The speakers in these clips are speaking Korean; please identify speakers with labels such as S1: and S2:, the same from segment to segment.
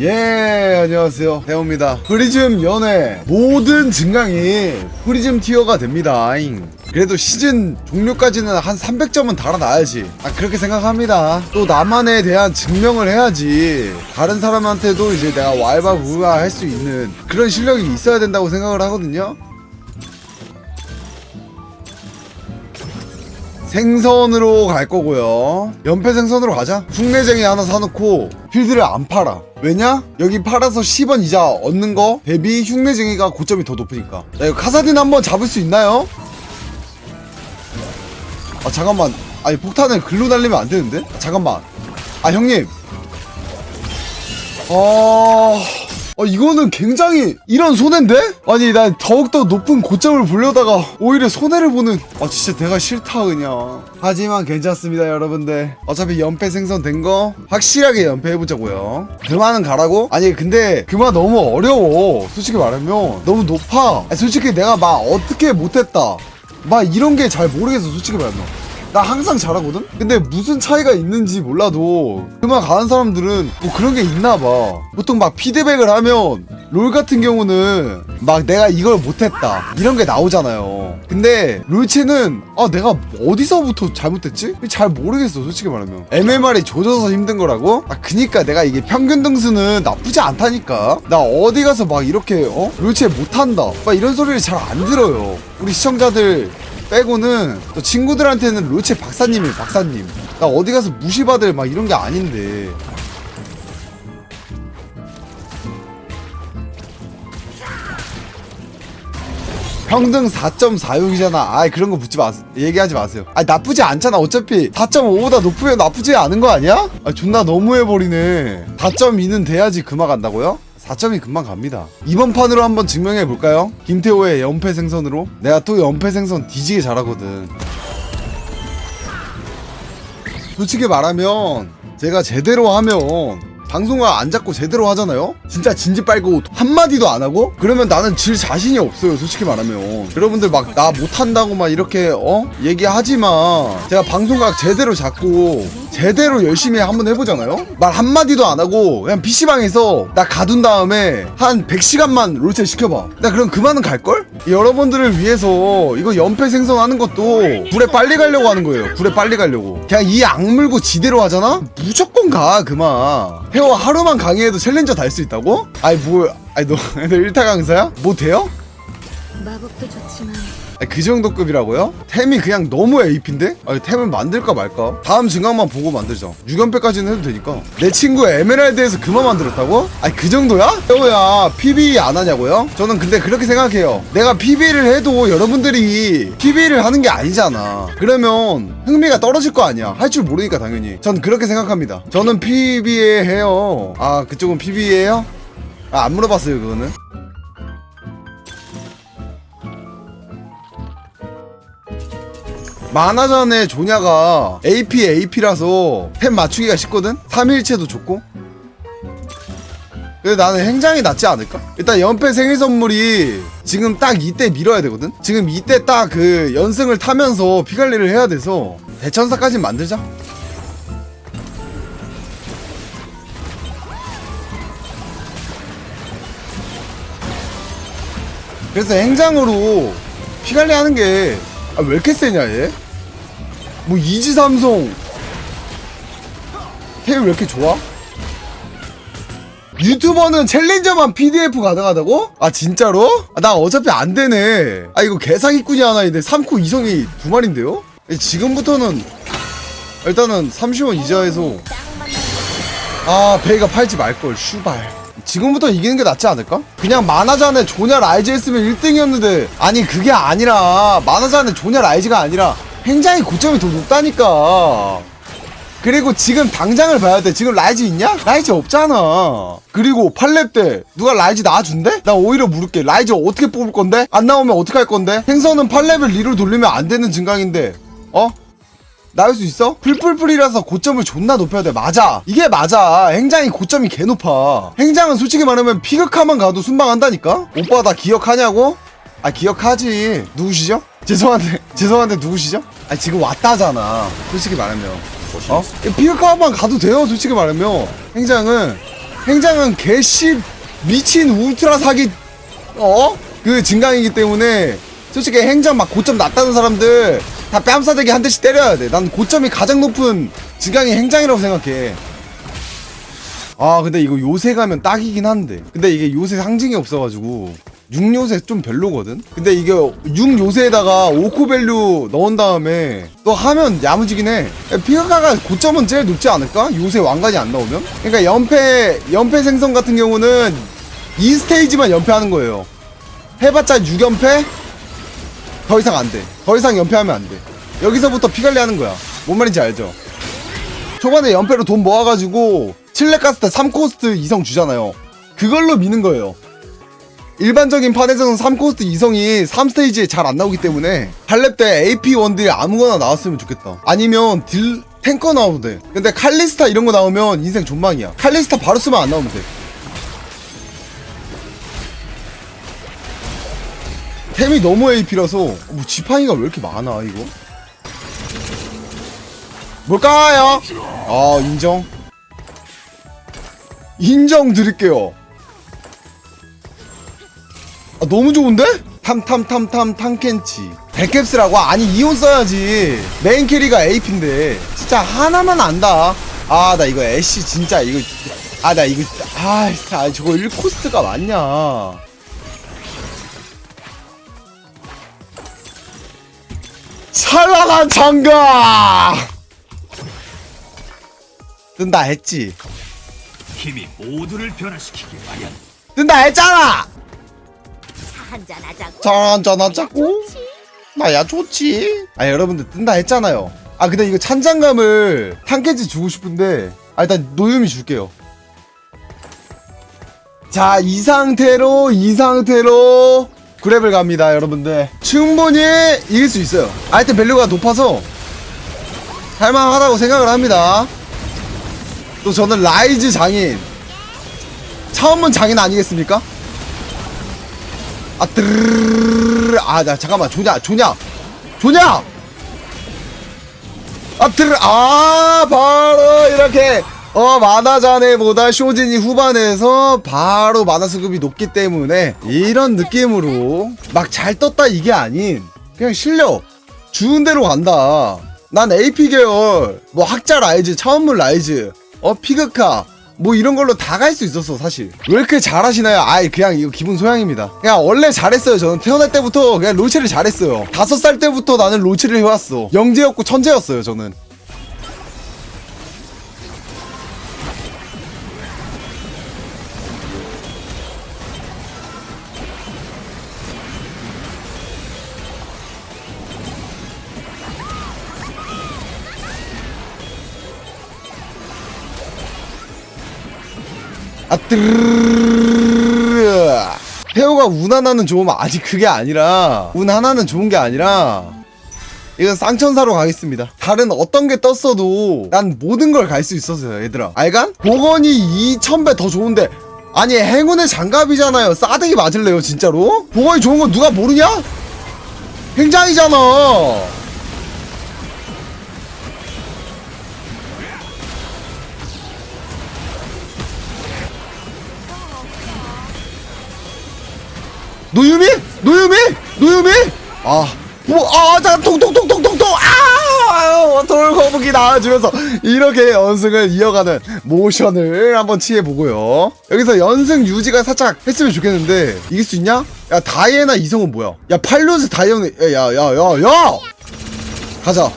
S1: 예 안녕하세요. 태호입니다. 프리즘 연애 모든 증강이 프리즘 티어가 됩니다 잉. 그래도 시즌 종료까지는 한 300점은 달아놔야지. 아 그렇게 생각합니다. 또 나만에 대한 증명을 해야지. 다른 사람한테도 이제 내가 왈바부가 할 수 있는 그런 실력이 있어야 된다고 생각을 하거든요 생선으로 갈 거고요. 연패 생선으로 가자. 흉내쟁이 하나 사놓고 필드를 안 팔아. 왜냐? 여기 팔아서 10원 이자 얻는 거 대비 흉내쟁이가 고점이 더 높으니까. 자, 이거 카사딘 한번 잡을 수 있나요? 아 잠깐만. 아니 폭탄을 글로 날리면 안 되는데? 아, 잠깐만. 아 형님. 어... 어 이거는 굉장히 이런 손해인데? 아니 난 더욱더 높은 고점을 보려다가 오히려 손해를 보는 아 진짜 내가 싫다 그냥. 하지만 괜찮습니다 여러분들. 어차피 연패 생성된 거 확실하게 연패해보자고요. 그만은 가라고? 아니 근데 그만 너무 어려워. 솔직히 말하면 너무 높아. 아니, 솔직히 내가 막 어떻게 못했다. 막 이런 게 잘 모르겠어 솔직히 말하면 나 항상 잘하거든? 근데 무슨 차이가 있는지 몰라도 그만 가는 사람들은 뭐 그런 게 있나 봐. 보통 막 피드백을 하면 롤 같은 경우는 막 내가 이걸 못했다. 이런 게 나오잖아요. 근데 롤체는 아 내가 어디서부터 잘못했지? 잘 모르겠어 솔직히 말하면. MMR이 조져서 힘든 거라고? 아 그니까 내가 이게 평균 등수는 나쁘지 않다니까. 나 어디 가서 막 이렇게 어? 롤체 못한다. 막 이런 소리를 잘 안 들어요. 우리 시청자들 빼고는 또 친구들한테는 롤체 박사님이 박사님 나 어디 가서 무시받을 막 이런 게 아닌데 평등 4.46이잖아. 아이 그런 거 묻지 마세요. 얘기하지 마세요. 아 나쁘지 않잖아. 어차피 4.5보다 높으면 나쁘지 않은 거 아니야? 아 존나 너무해 버리네. 4.2는 돼야지 금방 간다고요? 4점이 금방 갑니다. 이번 판으로 한번 증명해 볼까요? 김태호의 연패 생선으로. 내가 또 연패 생선 뒤지게 잘하거든. 솔직히 말하면 제가 제대로 하면 방송을 안 잡고 제대로 하잖아요? 진짜 진지 빨고 한마디도 안 하고? 그러면 나는 질 자신이 없어요, 솔직히 말하면. 여러분들 막 나 못한다고 막 이렇게, 어? 얘기하지만 제가 방송각 제대로 잡고 제대로 열심히 한번 해보잖아요? 말 한마디도 안 하고 그냥 PC방에서 나 가둔 다음에 한 100시간만 롤체 시켜봐. 나 그럼 그만은 갈걸? 여러분들을 위해서 이거 연패 생성하는 것도 불에 빨리 가려고 하는 거예요. 불에 빨리 가려고. 그냥 이 악물고 지대로 하잖아? 무조건 가, 그만. 헤어 하루만 강의해도 챌린저 달 수 있다고? 아니 뭐 아니 너, 너 1타 강사야? 뭐 돼요?
S2: 마법도 좋지만
S1: 그 정도 급이라고요? 템이 그냥 너무 AP인데? 아니 템을 만들까 말까? 다음 증강만 보고 만들자 6연패까지는 해도 되니까 내 친구 에메랄드에서 그만 만들었다고? 아니 그 정도야? 여보야 PB 안 하냐고요? 저는 근데 그렇게 생각해요 내가 PB를 해도 여러분들이 PB를 하는 게 아니잖아 그러면 흥미가 떨어질 거 아니야 할 줄 모르니까 당연히 전 그렇게 생각합니다 저는 PB에 해요 아 그쪽은 PB에요? 아 안 물어봤어요 그거는 만화전의 조냐가 AP AP라서 템 맞추기가 쉽거든? 3일체도 좋고 그래서 나는 행장이 낫지 않을까? 일단 연패 생일 선물이 지금 딱 이때 밀어야 되거든? 지금 이때 딱 그 연승을 타면서 피관리를 해야 돼서 대천사까지 만들자 그래서 행장으로 피관리 하는 게, 아, 왜 이렇게 세냐, 얘? 뭐, 이지삼성. 템이 왜 이렇게 좋아? 유튜버는 챌린저만 PDF 가능하다고? 아, 진짜로? 아, 나 어차피 안 되네. 아, 이거 개사기꾼이 하나 있는데 3코 이성이 두 마리인데요? 지금부터는, 일단은 30원 이자에서, 아, 베이가 팔지 말걸, 슈발. 지금부터 이기는 게 낫지 않을까? 그냥 만화전에 조냐 라이즈 했으면 1등이었는데 아니 그게 아니라 만화전에 조냐 라이즈가 아니라 행장이 고점이 더 높다니까 그리고 지금 당장을 봐야 돼 지금 라이즈 있냐? 라이즈 없잖아 그리고 8렙 때 누가 라이즈 나와준대? 나 오히려 물을게 라이즈 어떻게 뽑을 건데? 안 나오면 어떻게 할 건데? 행선은 8렙을 리로 돌리면 안 되는 증강인데 어? 나올 수 있어? 풀풀풀이라서 고점을 존나 높여야 돼. 맞아. 이게 맞아. 행장이 고점이 개 높아. 행장은 솔직히 말하면 피극카만 가도 순방한다니까? 오빠 나 기억하냐고? 아, 기억하지. 누구시죠? 죄송한데, 죄송한데 누구시죠? 아, 지금 왔다잖아. 솔직히 말하면. 어? 피극카만 가도 돼요. 솔직히 말하면. 행장은 행장은 개씨 미친 울트라 사기 어? 그 증강이기 때문에 솔직히 행장 막 고점 낮다는 사람들 다 뺨싸대기 한 대씩 때려야 돼. 난 고점이 가장 높은 증강이 행장이라고 생각해. 아 근데 이거 요새 가면 딱이긴 한데 근데 이게 요새 상징이 없어가지고 6요새 좀 별로거든 근데 이게 6요새에다가 오코밸류 넣은 다음에 또 하면 야무지긴 해 피가가 고점은 제일 높지 않을까? 요새 왕관이 안 나오면? 그러니까 연패 연패 생성 같은 경우는 2스테이지만 연패하는 거예요 해봤자 6연패? 더 이상 안 돼 더 이상 연패하면 안 돼 여기서부터 피관리 하는 거야 뭔 말인지 알죠? 초반에 연패로 돈 모아가지고 7렙 갔을 때 3코스트 이성 주잖아요. 그걸로 미는 거예요. 일반적인 판에서는 3코스트 이성이 3스테이지에 잘 안 나오기 때문에 8렙 때 AP 원딜 아무거나 나왔으면 좋겠다. 아니면 딜 탱커 나와도 돼. 근데 칼리스타 이런 거 나오면 인생 존망이야. 칼리스타 바로 쓰면 안 나오면 돼. 템이 너무 AP라서 뭐 지팡이가 왜 이렇게 많아 이거? 뭘까요? 아 인정 인정 드릴게요 아 너무 좋은데? 탐탐탐탐 탐켄치. 백캡스라고? 아니 이온 써야지. 메인 캐리가 AP인데. 진짜 하나만 안다. 아 나 이거 애쉬 진짜 이거 아 나 이거 아 진짜 저거 1코스트가 맞냐? 찬란한 장가! 뜬다 했지?
S3: 힘이 모두를 변화시키기 마련.
S1: 뜬다 했잖아
S2: 한잔 하자고.
S1: 짠짠 하자고? 나야 좋지. 아 여러분들 뜬다 했잖아요. 아 근데 이거 찬장감을 탕깨지 주고 싶은데 아 일단 노유미 줄게요. 자 이 상태로 이 상태로 그랩을 갑니다 여러분들. 충분히 이길 수 있어요. 아이템 밸류가 높아서 할만하다고 생각을 합니다. 또 저는 라이즈 장인. 차원문 장인 아니겠습니까? 아, 드르르르르. 아, 나 잠깐만. 조냐, 조냐. 조냐! 아, 드르, 아, 바로 이렇게, 어, 만화자네보다 쇼진이 후반에서 바로 만화 수급이 높기 때문에 이런 느낌으로 막 잘 떴다 이게 아닌 그냥 실력 주는 대로 간다. 난 AP 계열, 뭐 학자 라이즈, 차원문 라이즈, 어, 피그카, 뭐 이런 걸로 다 갈 수 있었어 사실. 왜 이렇게 잘하시나요? 아이 그냥 이거 기분 소양입니다. 그냥 원래 잘했어요. 저는 태어날 때부터 그냥 롤체를 잘했어요. 다섯 살 때부터 나는 롤체를 해왔어. 영재였고 천재였어요 저는 태호가 운 하나는 좋으면 아직 그게 아니라 운 하나는 좋은 게 아니라 이건 쌍천사로 가겠습니다 다른 어떤 게 떴어도 난 모든 걸 갈 수 있었어요 얘들아 알간? 복원이 2000배 더 좋은데 아니 행운의 장갑이잖아요 싸대기 맞을래요 진짜로? 복원이 좋은 건 누가 모르냐? 행장이잖아 노유미? 노유미? 노유미? 아, 뭐, 아, 자, 통통통통통통, 아! 돌거북이 나와주면서 이렇게 연승을 이어가는 모션을 한번 취해보고요. 여기서 연승 유지가 살짝 했으면 좋겠는데, 이길 수 있냐? 야, 다이애나 이성은 뭐야? 야, 팔루스 다이애나, 야, 야, 야, 야, 야! 가자.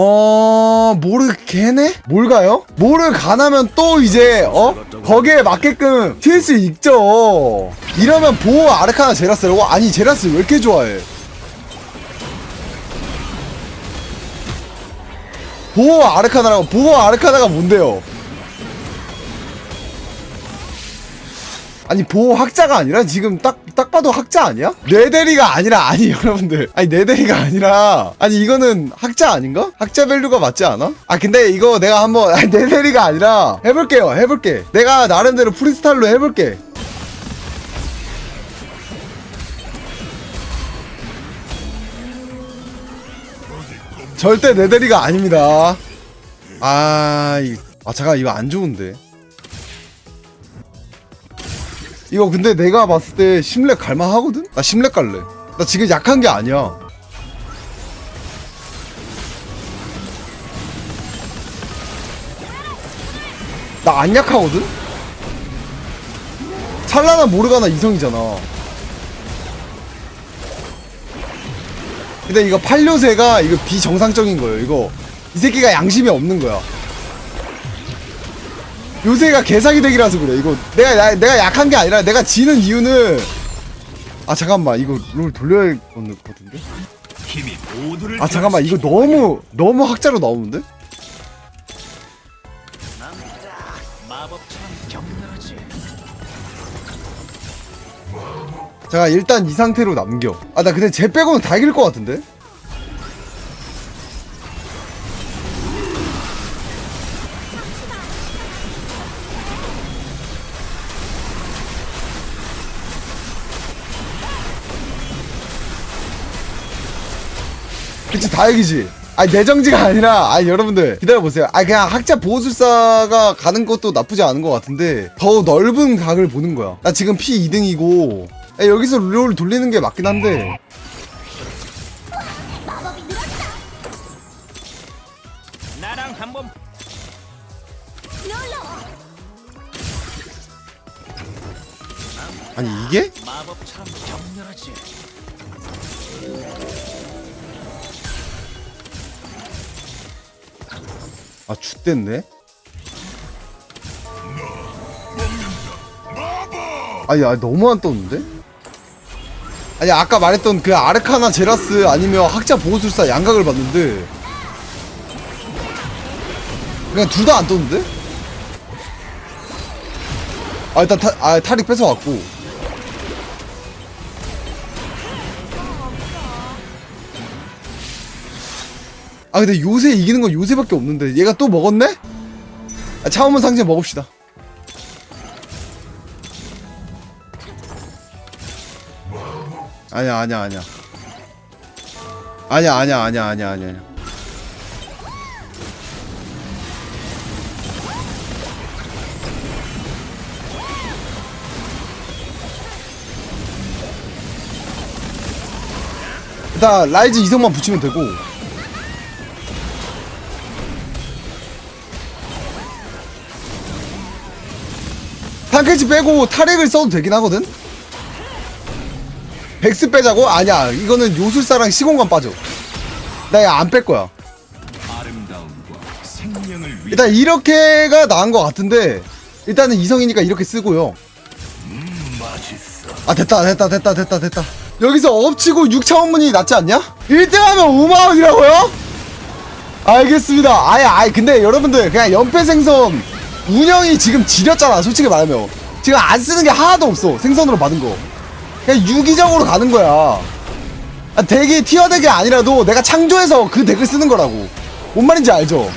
S1: 어 모르 개네? 뭘까요? 모르 가나면 또 이제 어 거기에 맞게끔 튈수 있죠. 이러면 보호 아르카나 제라스라고? 아니 제라스 왜 이렇게 좋아해? 보호 아르카나라고 보호 아르카나가 뭔데요? 아니 보호 학자가 아니라 지금 딱 딱 봐도 학자 아니야? 뇌대리가 아니라 아니 여러분들 아니 뇌대리가 아니라 아니 이거는 학자 아닌가? 학자 밸류가 맞지 않아? 아 근데 이거 내가 한번 아니 뇌대리가 아니라 해볼게요 해볼게 내가 나름대로 프리스타일로 해볼게 절대 뇌대리가 아닙니다 아, 이, 아 잠깐 이거 안 좋은데. 이거 근데 내가 봤을 때 심렉 갈만 하거든? 나 심렉 갈래. 나 지금 약한 게 아니야. 나 안 약하거든? 찰나나 모르가나 이성이잖아. 근데 이거 팔요새가 이거 비정상적인 거예요. 이거 이 새끼가 양심이 없는 거야. 요새가 개사기 덱이라서 그래. 이거 내가 나, 내가 약한 게 아니라 내가 지는 이유는 아 잠깐만 이거 롤 돌려야.
S3: 힘이 모두를
S1: 아 잠깐만 이거 너무 너무 학자로 나오는데? 잠깐 일단 이 상태로 남겨. 아 나 근데 쟤 빼고는 다 이길 것 같은데? 그치 다 이기지. 아니 내정지가 아니라 아니 여러분들 기다려보세요 아 그냥 학자 보호술사가 가는 것도 나쁘지 않은 것 같은데 더 넓은 각을 보는 거야 나 지금 P 2등이고 여기서 롤 돌리는 게 맞긴 한데.
S3: 나랑 한번.
S1: 아니 이게?
S3: 마법처럼 격렬하지.
S1: 아 죽됐네 아니 아 너무 안 떴는데? 아니 아까 말했던 그 아르카나 제라스 아니면 학자 보호술사 양각을 봤는데 그냥 둘 다 안 떴는데? 아 일단 타, 아 타릭 뺏어왔고 아 근데 요새 이기는 건 요새밖에 없는데. 얘가 또 먹었네? 아, 차원문 상제 먹읍시다. 아니야 아니야 아니야. 아니야 아니야 아니야 아니야 아니야. 일단 라이즈 이성만 붙이면 되고 탕크치 빼고 타렉을 써도 되긴 하거든? 백스 빼자고? 아니야 이거는 요술사랑 시공간 빠져 나 안 뺄 거야 일단 이렇게가 나은 것 같은데 일단은 이성이니까 이렇게 쓰고요. 아 됐다 됐다 됐다 됐다 됐다 여기서 엎치고 6차원문이 낫지 않냐? 1등하면 5만원이라고요? 알겠습니다 아예 아예 근데 여러분들 그냥 연패 생선 운영이 지금 지렸잖아 솔직히 말하면. 지금 안 쓰는 게 하나도 없어 생선으로 받은 거. 그냥 유기적으로 가는 거야. 아, 덱이 티어 덱이 아니라도 내가 창조해서 그 덱을 쓰는 거라고. 뭔 말인지 알죠?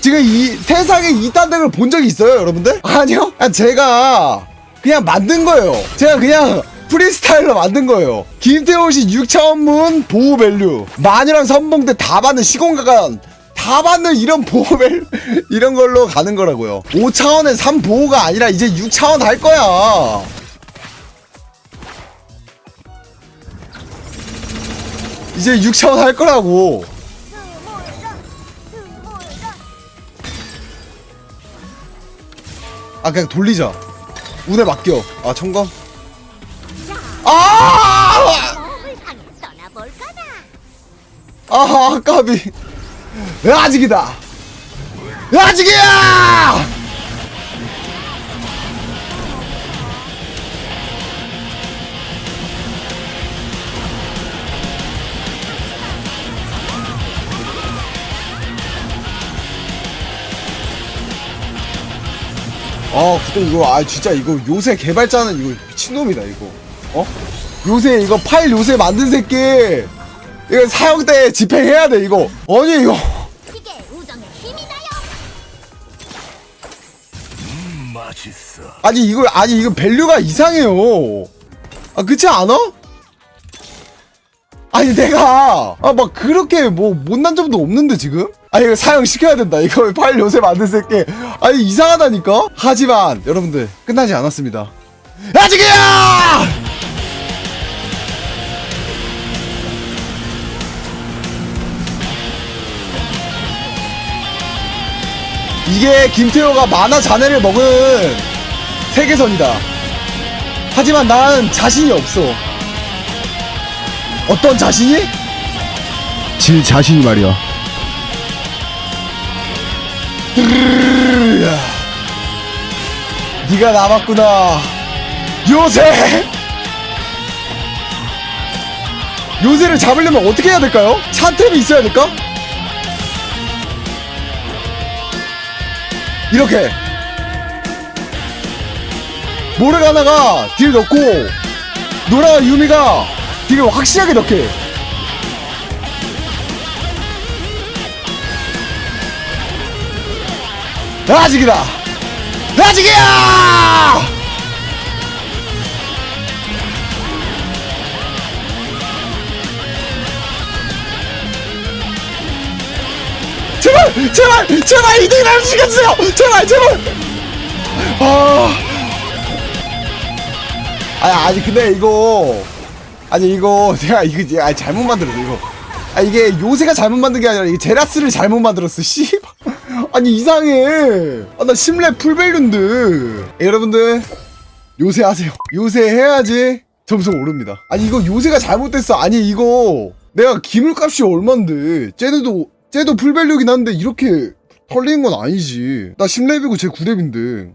S1: 지금 이 세상에 이딴 덱을 본 적이 있어요 여러분들? 아니요? 아, 제가 그냥 만든 거예요. 제가 그냥 프리스타일로 만든 거예요. 김태호 씨 6차원문 보호 밸류. 마녀랑 선봉대 다 받는 시공가간 다 받는 이런 밸류 이런 걸로 가는 거라고요 5차원엔 3보호가 아니라 이제 6차원 할 거야 이제 6차원 할 거라고. 아 그냥 돌리자 운에 맡겨 아 청검 아. 아하 까비 아직이다. 아직이야! 아 근데 이거 아 진짜 이거 요새 개발자는 이거 미친놈이다 이거. 어? 요새 이거 파일 요새 만든 새끼 이거 사형대 집행해야 돼 이거 아니 이거
S2: 이게 우정의 힘이 나요.
S3: 맛있어.
S1: 아니 이거 아니 이거 밸류가 이상해요 아 그렇지 않아? 아니 내가 아 막 그렇게 뭐 못난 점도 없는데 지금? 아 이거 사형 시켜야 된다 이거 파일 요새 만든 새끼 아니 이상하다니까 하지만 여러분들 끝나지 않았습니다 아직이야 이게 김태호가 만화 자네를 먹은 세계선이다 하지만 난 자신이 없어 어떤 자신이? 질 자신이 말이야. 으르르르. 네가 남았구나. 요새. 요새를 잡으려면 어떻게 해야 될까요? 차템이 있어야 될까? 이렇게. 모르가나가 딜 넣고 노라 유미가 딜을 확실하게 넣게. 아직이다. 아직이야 제발 제발 제발 2등을 할수 있겠어요. 제발 제발. 아. 아니 아니 근데 이거 아니 이거 제가 이거 아니 잘못 만들었어 이거. 아 이게 요새가 잘못 만든 게 아니라 이게 제라스를 잘못 만들었어 씨 아니 이상해. 아 나 심랩 풀밸류인데. 여러분들 요새 하세요. 요새 해야지 점수가 오릅니다. 아니 이거 요새가 잘못됐어. 아니 이거 내가 기물값이 얼만데? 쟤네도 쟤도 풀밸류긴 한데 이렇게 털리는 건 아니지. 나 10렙이고 쟤 9렙인데